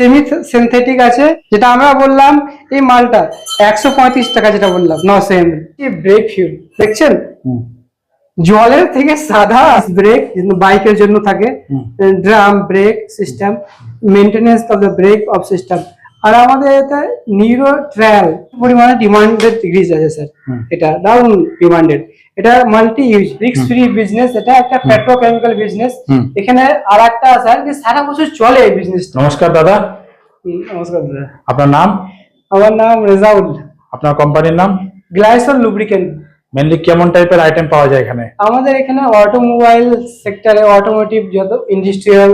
Semi synthetic আছে যেটা আমরা বললাম এই মালটা একশো পঁয়ত্রিশ টাকা যেটা বললাম নশো এম ব্রেক ফিউল দেখছেন? জলের থেকে সাদা ব্রেক বাইকের জন্য থাকে। Drum brake system maintenance of the brake of system আর আমাদের এটা নিউরো ট্রায়াল পরিমাণে ডিমান্ডেড ডিগ্রিজ আছে স্যার এটা দারুণ ডিমান্ডেড এটা মাল্টি ইউজ রিক্স ফ্রি বিজনেস এটা একটা পেট্রোকেমিক্যাল বিজনেস এখানে আর একটা স্যার যে সারা বছর চলে এই বিজনেসটা নমস্কার দাদা। নমস্কার দাদা। আপনার নাম? আমার নাম রেজাউল। আপনার কোম্পানির নাম? গ্লাইসল লুব্রিকেন্ট মেনলি কেমন টাইপের আইটেম পাওয়া যায় এখানে? আমাদের এখানে অটোমোবাইল সেক্টরে অটোমোটিভ যত ইন্ডাস্ট্রিয়াল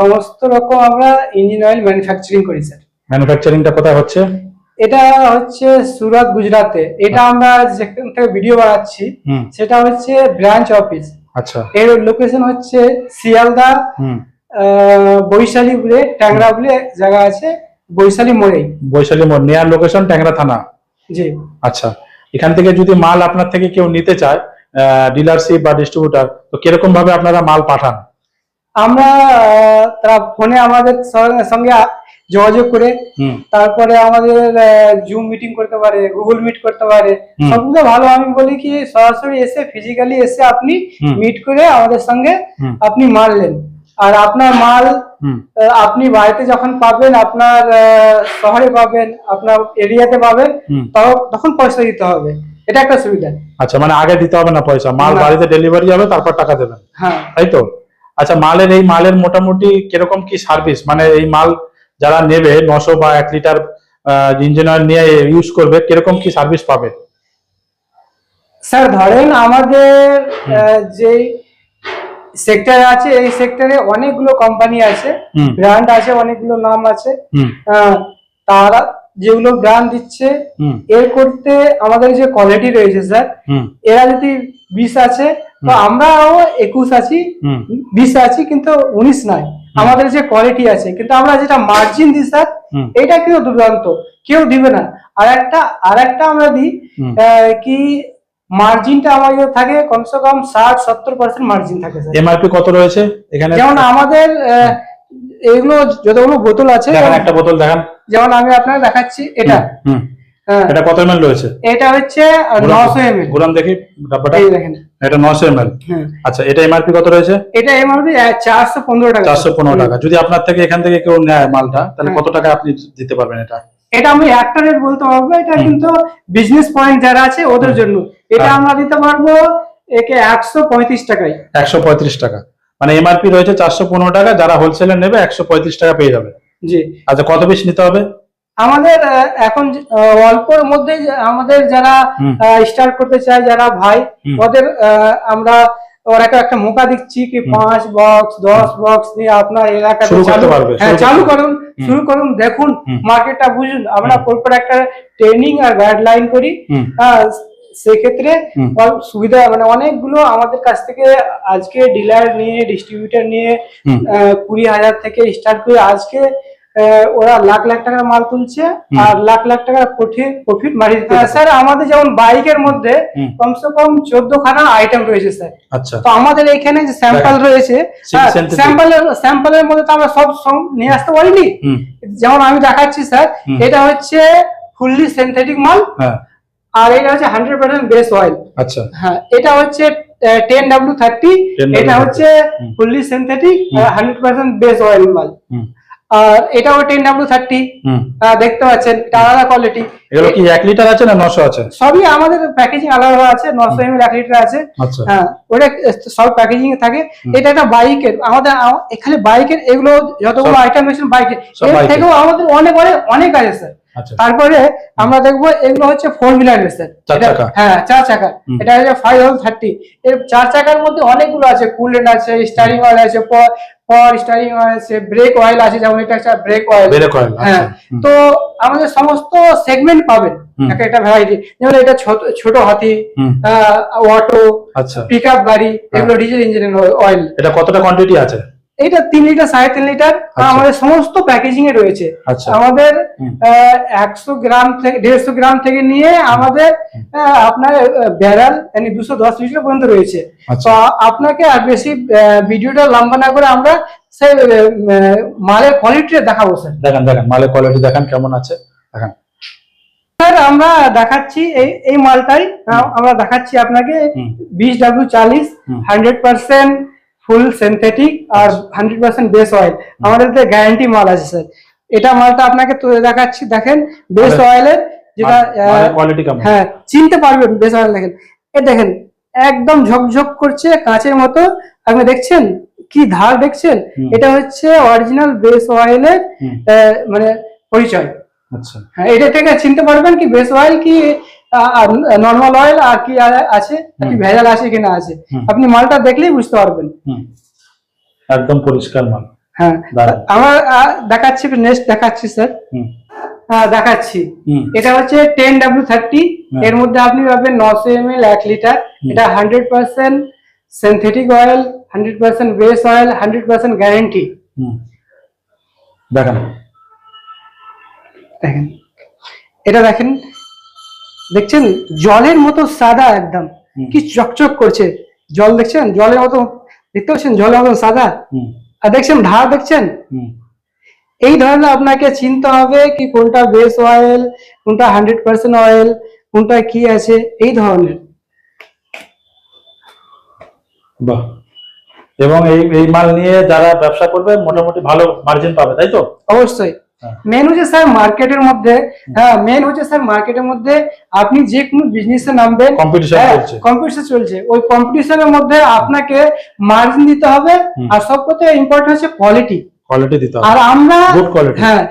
সমস্ত রকম আমরা ইঞ্জিন অয়েল ম্যানুফ্যাকচারিং করি স্যার ম্যানুফ্যাকচারিংটা কোথায় হচ্ছে? এটা হচ্ছে সুরাত গুজরাতে এটা আমরা যেখান থেকে ভিডিও বানাচ্ছি সেটা হচ্ছে ব্রাঞ্চ অফিস আচ্ছা। এর লোকেশন হচ্ছে শিয়ালদা বৈশালী বলে ট্যাংরা বলে জায়গা আছে বৈশালী মোড়েই। বৈশালী মোড় নেয়ার লোকেশন ট্যাংরা থানা। জি। আচ্ছা। এখান থেকে যদি মাল আপনার থেকে কেউ নিতে চায় ডিলারশিপ বা ডিস্ট্রিবিউটার তো কীরকম ভাবে আপনারা মাল পাঠান? আমরা তারা ফোনে আমাদের সঙ্গে- যোগাযোগ করে তারপরে আমাদের জুম মিটিং করতে পারে গুগল মিট করতে পারে। সবগুলো ভালো। আমি বলি কি সরাসরি এসে ফিজিক্যালি এসে আপনি মিট করে আমাদের সঙ্গে আপনি মারলেন। আর আপনার মাল আপনি বাড়িতে যখন পাবেন আপনার শহরে পাবেন আপনার এরিয়াতে পাবেন তখন পয়সা দিতে হবে। এটা একটা সুবিধা। আচ্ছা মানে আগে দিতে হবে না পয়সা। মাল বাড়িতে ডেলিভারি হবে তারপর টাকা দেবেন। হ্যাঁ। তাই তো? আচ্ছা মালের এই মালের মোটামুটি কীরকম কি সার্ভিস মানে এই মাল যারা নেবে নশো বা এক লিটার ইঞ্জিন অয়েল নিয়ে ইউজ করবে কীরকম কি সার্ভিস পাবে? স্যার ধরেন আমাদের যে সেক্টর আছে এই সেক্টরে অনেকগুলো কোম্পানি আছে ব্র্যান্ড আছে অনেকগুলো নাম আছে তারা যেগুলো ব্র্যান্ড দিচ্ছে এর করতে আমাদের যে কোয়ালিটি রয়েছে স্যার এরা যদি বিশ আছে তো আমরাও একুশ আছি বিশ আছি কিন্তু উনিশ নাই। আমাদের যে কোয়ালিটি আছে কিন্তু আমরা যেটা মার্জিন দিই স্যার এটা কিন্তু দুর্দান্ত। কেউ দিবে না। আর একটা আর একটা আমরা দিই কি মার্জিনটা আমাদের থাকে কমসে কম ষাট সত্তর পার্সেন্ট মার্জিন থাকে স্যার এমআরপি কত রয়েছে? এখানে যেমন আমাদের আহ, এগুলো যতগুলো বোতল আছে দেখান একটা বোতল দেখান। যেমন আমি আপনাকে দেখাচ্ছি এটা। হুম হ্যাঁ, এটা কত এমএল রয়েছে? এটা হচ্ছে নশো এম এল ঘুরান দেখি ডাব্বাটা। এই দেখেন। এটা নশো এমএল হ্যাঁ। আচ্ছা এটা এমআরপি কত রয়েছে? এটা এমআরপি চারশো পনেরো টাকা। চারশো পনেরো টাকা। যদি আপনার থেকে এখান থেকে কেউ নেয় মালটা তাহলে হ্যাঁ। কত টাকা আপনি দিতে পারবেন এটা? এটা আমি একটা রেট বলতে পারব এটা কিন্তু বিজনেস পয়েন্ট যারা আছে ওদের জন্য। এটা। আমরা দিতে পারব একে একশো পঁয়ত্রিশ টাকায়। একশো পঁয়ত্রিশ টাকা। মানে এমআরপি রয়েছে চারশো পনেরো টাকা যারা হোলসেলে নেবে একশো পঁয়ত্রিশ টাকা পেয়ে যাবে। জি। আচ্ছা কত পিস নিতে হবে? আমাদের এখন অল্পর মধ্যে আমাদের যারা স্টার্ট করতে চায় যারা ভাই ওদের আমরা ওরাকে একটা মোকা দিচ্ছি কি পাঁচ বক্স দশ বক্স নিয়ে আপনার এলাকাতে চালু হ্যাঁ চালু করুন শুরু করুন দেখুন। মার্কেটটা বুঝুন। আমরা। পরপর একটা ট্রেনিং আর গাইডলাইন করি। সেক্ষেত্রে সুবিধা মানে অনেকগুলো আমাদের কাছ থেকে আজকে ডিলার নিয়ে ডিস্ট্রিবিউটার নিয়ে কুড়ি হাজার থেকে স্টার্ট করে আজকে ওরা লাখ লাখ টাকার মাল তুলছে আর লাখ লাখ টাকার প্রফিট প্রফিট মারিয়ে দিচ্ছে স্যার আমাদের যেমন বাইকের মধ্যে কমসে কম চোদ্দ খানা আইটেম রয়েছে স্যার। আচ্ছা। তো আমাদের এখানে যে স্যাম্পল রয়েছে স্যাম্পলের স্যাম্পলের মধ্যে তো আমরা সব নিয়ে আসতে পারিনি। যেমন আমি দেখাচ্ছি স্যার এটা হচ্ছে ফুললি সিনথেটিক মাল। হ্যাঁ। আর এটা হচ্ছে হান্ড্রেড পার্সেন্ট বেস অয়েল আচ্ছা। হ্যাঁ এটা হচ্ছে টেন ডাব্লিউ থার্টি এটা হচ্ছে fully synthetic hundred percent base oil মাল। আর এটাও টেন ডাব্লিউ থার্টি দেখতে পাচ্ছেন এটা আলাদা কোয়ালিটি এগুলো কি এক লিটার আছে না নশো আছে? সবই আমাদের প্যাকেজিং আলাদা আছে নশো এম এল এক লিটার আছে। আচ্ছা। হ্যাঁ ওটা সব প্যাকেজিং থাকে। এটা একটা বাইকের আমাদের এখানে বাইকের এগুলো যতগুলো আইটেম রয়েছে বাইকের। এর থেকেও আমাদের অনেক অনেক অনেক আছে স্যার তারপরে আমরা দেখব এগুলো হচ্ছে ফোর হুইলার এটা-। হ্যাঁ চার চাকা। এটা হচ্ছে ফাইভ হাউস থার্টি এর চার চাকার মধ্যে অনেকগুলো আছে। কুলেন্ট আছে স্টারিং অয়েল আছে পর স্টারিং অয়েল আছে ব্রেক অয়েল আছে যেমন এটা একটা ব্রেক অয়েল বেড়ে কয়েল হ্যাঁ আচ্ছা তো আমাদের সমস্ত সেগমেন্ট পাবেন। একটা একটা ভ্যারাইটি যেমন এটা ছোট ছোট হাতি অটো আচ্ছা। পিক আপ গাড়ি এগুলো ডিজেল ইঞ্জিনের অয়েল এটা কতটা কোয়ান্টিটি আছে? এইটা তিন লিটার সাড়ে তিন লিটার আচ্ছা। আমাদের সমস্ত প্যাকেজিং এ রয়েছে। আচ্ছা। আমাদের। একশো গ্রাম থেকে দেড়শো গ্রাম থেকে নিয়ে আমাদের আপনার ব্যারাল মানে দুশো দশ লিটার পর্যন্ত রয়েছে। আচ্ছা। তো আপনাকে আর বেশি ভিডিওটা লম্বা না করে আমরা সেই মালের কোয়ালিটিটা দেখাবো স্যার দেখেন দেখেন মালের কোয়ালিটি দেখেন কেমন আছে। দেখেন। স্যার আমরা দেখাচ্ছি এই এই মালটাই আমরা দেখাচ্ছি আপনাকে। বিশ ডাব্লিউ চালিশ হান্ড্রেড পার্সেন্ট ফুল সিনথেটিক আর হান্ড্রেড পার্সেন্ট বেস অয়েল আমাদের গ্যারান্টি মাল আছে স্যার এটা মালটা আপনাকে তুলে দেখাচ্ছি দেখেন বেস অয়েলের যেটা কোয়ালিটি হ্যাঁ চিনতে পারবেন বেস অয়েল দেখেন। এ দেখেন একদম ঝকঝক করছে কাঁচের মতো। আপনি দেখছেন? কি ধার দেখছেন? এটা হচ্ছে অরিজিনাল বেস অয়েলের। মানে পরিচয়। আচ্ছা। হ্যাঁ এটা থেকে চিনতে পারবেন কি বেস অয়েল কি নর্মাল অয়েল আর কি আছে? কি ভেজাল আছে কি না আছে? আপনি মালটা দেখলেই বুঝতে পারবেন। একদম পরিষ্কার মাল। হ্যাঁ। আমার দেখাচ্ছি নেক্সট দেখাচ্ছি স্যার দেখাচ্ছি। এটা হচ্ছে টেন ডাব্লিউ থার্টি। এর মধ্যে আপনি পাবেন নশো এম এল এক লিটার এটা hundred percent synthetic oil hundred percent base oil hundred percent guarantee দেখেন। দেখেন। এটা দেখেন। দেখছেন? জলের মতো সাদা একদম। কি চকচক করছে। জল দেখছেন? জলের মতো দেখতে পাচ্ছেন? জলের মতো সাদা। আর দেখছেন ধার দেখছেন? এই ধরনের আপনাকে চিনতে হবে কি কোনটা বেস অয়েল কোনটা হান্ড্রেড পার্সেন্ট অয়েল কোনটা কি আছে এই ধরনের। বাহ। এবং এই এই মাল নিয়ে যারা ব্যবসা করবে মোটামুটি ভালো মার্জিন পাবে তাই তো? অবশ্যই। মেন হচ্ছে স্যার মার্কেটের মধ্যে হ্যাঁ মেন হচ্ছে স্যার মার্কেটের মধ্যে আপনি যে কোনো বিজনেসে নামবেন কম্পিটিশন হ্যাঁ, চলছে। ওই কম্পিটিশনের মধ্যে আপনাকে মার্জিন দিতে হবে আর সব ইম্পর্টেন্ট হচ্ছে কোয়ালিটি কোয়ালিটি দিতে আর আমরা Good quality. হ্যাঁ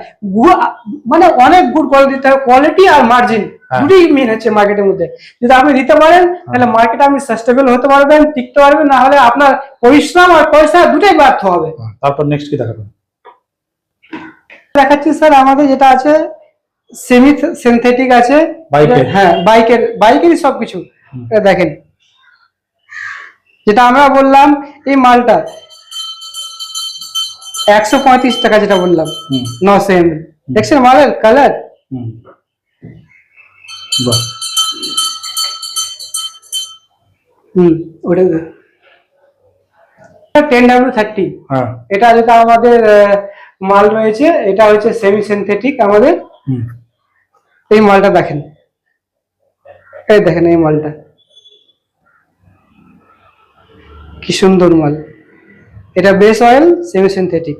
মানে অনেক গুড কোয়ালিটি দিতে হবে। কোয়ালিটি আর মার্জিন হ্যাঁ। দুটোই মেন হচ্ছে মার্কেটের মধ্যে। যদি আপনি দিতে পারেন তাহলে মার্কেটে আপনি সাস্টেবল হতে পারবেন টিকতে পারবেন না হলে আপনার পরিশ্রম আর পয়সা দুটোই ব্যর্থ হবে। হ্যাঁ, তারপর নেক্সট কি দেখাবেন? দেখাচ্ছি স্যার আমাদের যেটা আছে সেমি সিনথেটিক আছে। বাইকের? হ্যাঁ বাইকের বাইকেরই সবকিছু। দেখেন। যেটা আমরা বললাম এই মালটা একশো পঁয়ত্রিশ টাকা যেটা বললাম। নশো এম দেখছেন মালের কালার হুম। হুম ওটা টেন ডাব্লিউ থার্টি এটা যেটা আমাদের মাল রয়েছে এটা হচ্ছে সেমি সিনথেটিক আমাদের এই মালটা দেখেন। এই দেখেন এই মালটা। কি সুন্দর মাল। এটা বেস অয়েল সেমি সিনথেটিক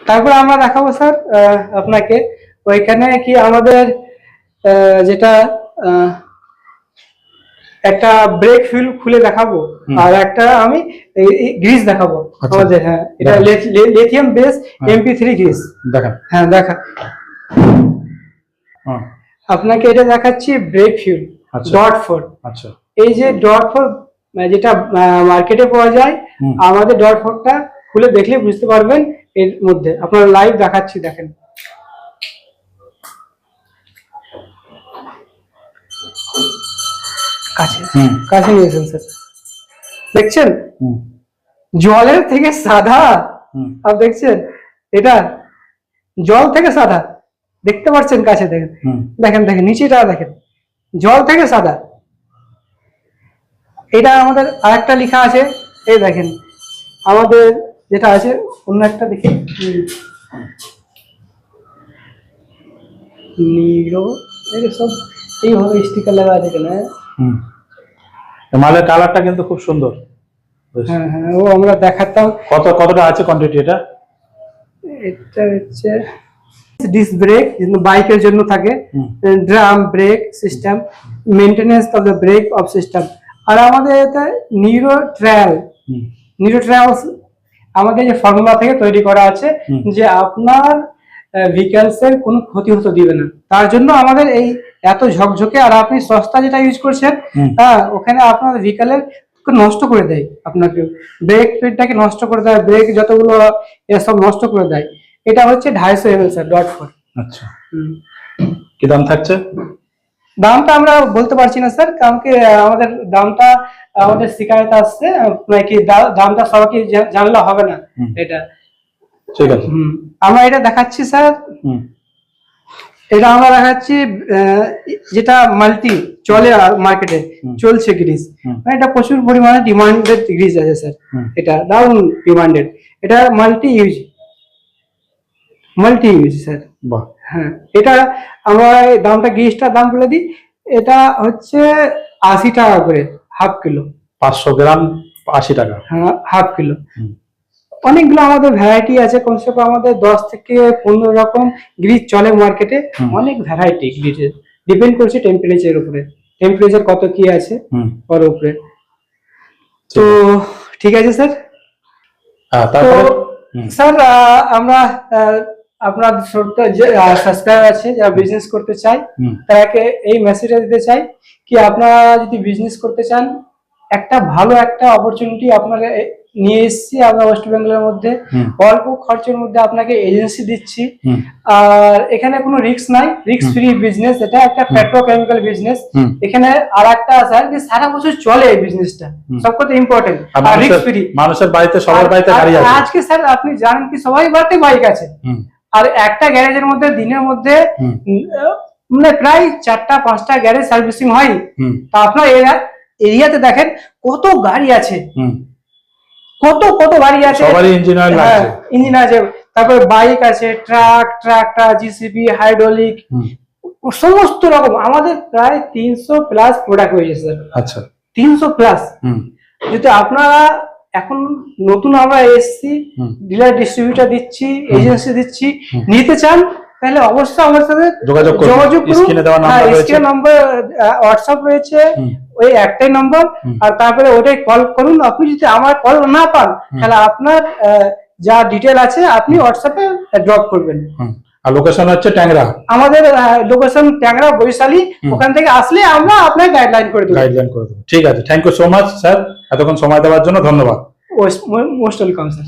তারপর আমরা দেখাবো স্যার আহ, আপনাকে। ওইখানে কি আমাদের আহ, যেটা আহ, একটা ব্রেক ফিল খুলে দেখাবো আর একটা আমি গ্রিস দেখাবো। আচ্ছা। আমাদের হ্যাঁ এটা। Lithium base. MP three grease দেখেন হ্যাঁ দেখা। হ্যাঁ। আপনাকে এটা দেখাচ্ছি ব্রেক ফিউল। ডট ফোর আচ্ছা। এই যে ডট ফোর যেটা মার্কেটে পাওয়া যায় আমাদের ডট ফোরটা খুলে দেখলে বুঝতে পারবেন এর মধ্যে। আপনার লাইভ দেখাচ্ছি দেখেন। কাছে। কাছে নিয়েছেন স্যার। দেখছেন? জলের থেকে সাদা। আপনি দেখছেন? এটা জল থেকে সাদা। দেখতে পাচ্ছেন কাছে দেখেন। দেখেন দেখেন নিচেটা দেখেন। জল থেকে সাদা। এটা আমাদের আরেকটা লেখা আছে। এই দেখেন আমাদের যেটা আছে অন্য একটা দেখি। নীলো। এই সব এইভাবে স্টিকার লাগা আছে কেন মালের কালারটা কিন্তু খুব সুন্দর। হ্যাঁ হ্যাঁ ও আমরা দেখাতাম। কত কতটা আছে কোয়ান্টিটি এটা? এটা হচ্ছে ডিস্ক ব্রেক বাইকের জন্য থাকে। Drum brake system maintenance of the brake of system আর আমাদের এটা নিউরো ট্রায়াল নিউরো ট্রায়ালস আমাদের যে ফর্মুলা থেকে তৈরি করা আছে যে আপনার ভেহিকলস এর কোনো ক্ষতি হতে দিবে না। তার জন্য আমাদের এই এত ঝকঝকে আর আপনি সস্তা যেটা ইউজ করছেন হ্যাঁ ওখানে আপনার ভেহিকলের নষ্ট করে দেয় আপনাকে। ব্রেক ফিডটাকে নষ্ট করে দেয় ব্রেক যতগুলো এসব নষ্ট করে দেয়। এটা হচ্ছে ঢাইশো M L sir dot four আচ্ছা কি দাম থাকছে? দামটা আমরা বলতে পারছি না স্যার। কারণ কি আমাদের দামটা আমাদের শিকায়ত আসছে নাকি দামটা সবাইকে জানলে হবে না এটা। ঠিক আছে। হুম। আমরা এটা দেখাচ্ছি স্যার। এটা আমরা দেখাচ্ছি যেটা মাল্টি চলে মার্কেটে চলছে গ্রিজ হুম। মানে এটা প্রচুর পরিমাণে ডিমান্ডেড গ্রিজ আছে স্যার এটা ডাউন ডিমান্ডেড এটা multi use multi use sir হ্যাঁ এটা আমরা দামটা গ্রিজটার দাম বলে দিই। এটা হচ্ছে আশি টাকা করে হাফ কিলো পাঁচশো গ্রাম আশি টাকা। হ্যাঁ হাফ কিলো। অনেকগুলো আমাদের ভ্যারাইটি আছে। কমসে কম আমাদের দশ থেকে পনেরো রকম গ্রিজ চলে মার্কেটে অনেক ভ্যারাইটি গ্রিজের ডিপেন্ড করছে টেম্পারেচার উপরে। টেম্পারেচার কত কি আছে ওর উপরে। তো ঠিক আছে স্যার তো স্যার আমরা আপনার যে সাবস্ক্রাইব আছে যারা বিজনেস করতে চায় তাকে এই মেসেজটা দিতে চাই কি আপনারা যদি বিজনেস করতে চান একটা ভালো একটা অপরচুনিটি আপনারা নিয়ে এসেছি আমরা ওয়েস্ট বেঙ্গলের মধ্যে। অল্প খরচের মধ্যে আপনাকে এজেন্সি দিচ্ছি। আর এখানে কোনো রিস্ক নাই। রিস্ক ফ্রি বিজনেস এটা একটা পেট্রোকেমিক্যাল বিজনেস এখানে আর একটা আছে যে সারা বছর চলে এই বিজনেসটা হুম। সব কথা ইম্পর্টেন্ট আর রিস্ক ফ্রি মানুষের বাড়িতে সবার বাড়িতে গাড়ি আছে। আজকে স্যার আপনি জানেন কি সবাই বাড়িতে বাইক আছে। আর একটা গ্যারেজের মধ্যে দিনের মধ্যে মানে প্রায় চারটা পাঁচটা গ্যারেজ সার্ভিসিং হয়। তা আপনার এরিয়া এরিয়াতে দেখেন কত গাড়ি আছে। কত কত গাড়ি আছে? সবারই ইঞ্জিনিয়ার হ্যাঁ লাগছে। ইঞ্জিন আছে তারপরে বাইক আছে ট্রাক ট্রাক্টর জিসিবি হাইড্রোলিক সমস্ত রকম। আমাদের প্রায় তিনশো প্লাস প্রোডাক্ট হয়েছে স্যার আচ্ছা। তিনশো প্লাস যদি আপনারা এখন নতুন আমরা এসছি। ডিলার ডিস্ট্রিবিউটার দিচ্ছি এজেন্সি দিচ্ছি নিতে চান তাহলে অবশ্যই আমার সাথে যোগাযোগ করুন। যোগাযোগ করুন। স্ক্রিনে দেওয়া নাম্বার রয়েছে। হোয়াটসঅ্যাপ রয়েছে। ওই একটাই নম্বর আর তারপরে ওটাই কল করুন। আপনি যদি আমার কল না পান তাহলে আপনার যা ডিটেল আছে আপনি হোয়াটসঅ্যাপে ড্রপ করবেন। আর লোকেশন হচ্ছে ট্যাংরা। আমাদের লোকেশন ট্যাংরা বৈশালী ওখান থেকে আসলে আমরা আপনার গাইডলাইন করে দেবো। গাইডলাইন করে দেবো। ঠিক আছে। Thank you so much sir এতক্ষণ সময় দেওয়ার জন্য ধন্যবাদ। Most welcome sir